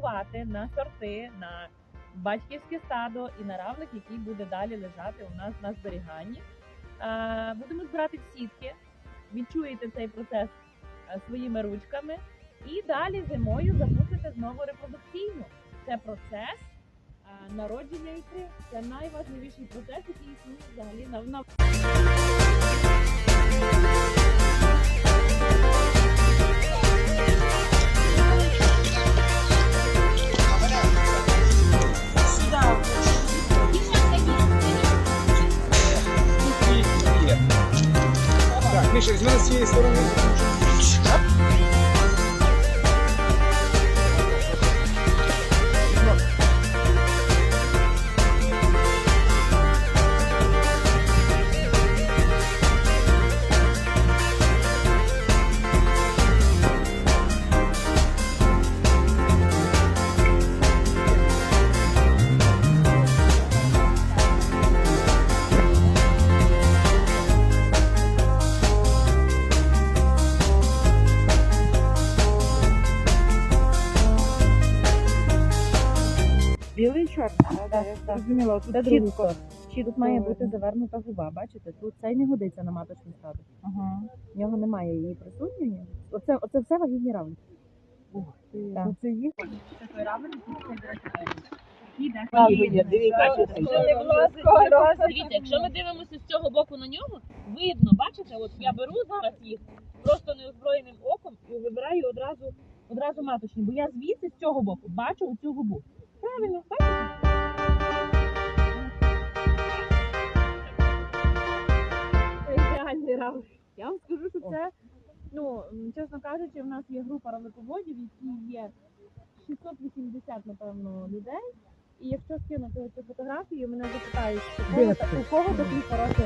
тестувати на сорти, на батьківське стадо і на равлик, який буде далі лежати у нас на зберіганні. Е, Будемо збирати сітки, відчуєте цей процес е, своїми ручками, і далі зимою запустите знову репродукційну. Це процес е, народження ікри. Це найважливіший процес, який існує взагалі на, на Так, Міша, візьми з цієї Так, так. зрозуміло, тут Це чітко. Чи тут має бути завернута губа? Бачите, тут цей не годиться на маточну стадо. Ага. В нього немає її присутньої. Оце, оце все вагітні равлики. Ух ти, Так. ну це їх. Це той равлик, Дивіться, якщо ми дивимося з цього боку на нього, видно, бачите, от я беру зараз їх просто неозброєним оком і вибираю одразу, одразу маточні, бо я звідси з цього боку бачу оцю губу. Правильно, це, ну, чесно кажучи, в нас є група равлиководів, які є 680, напевно, людей. І якщо скинути цю фотографію, мене запитають, у кого, у кого такий хороший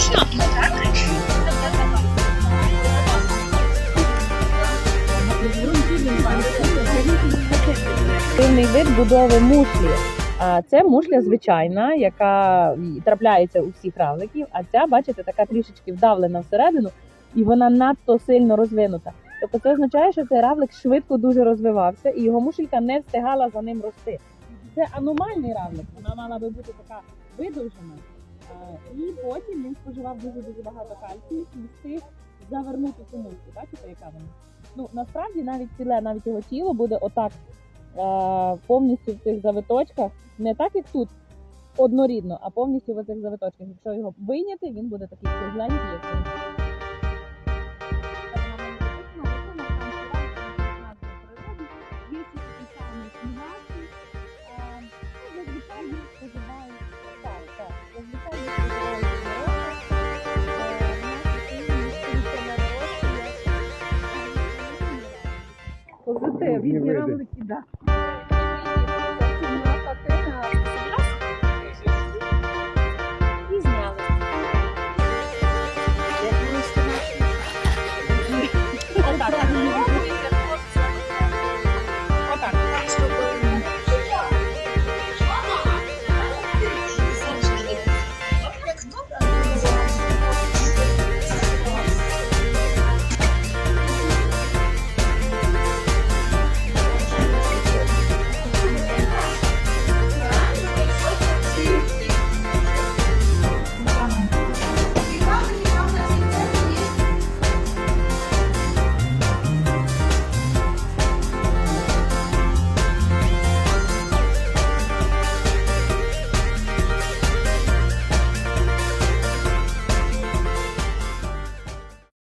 точно. Дивний вид будови мушлі. Це мушля звичайна, яка трапляється у всіх равликів. А ця, бачите, така трішечки вдавлена всередину, і вона надто сильно розвинута. Тобто це означає, що цей равлик швидко дуже розвивався, і його мушелька не встигала за ним рости. Це аномальний равлик. Вона мала би бути така видовжена. Е, І потім він споживав дуже дуже багато кальцію і встиг завернути цю мушку. Бачите, яка вона? Ну насправді навіть ціле, навіть його тіло буде отак е, повністю в цих завиточках, не так як тут однорідно, а повністю в цих завиточках. Якщо його вийняти, він буде такий кругленький, як він. позитивні рамки, так.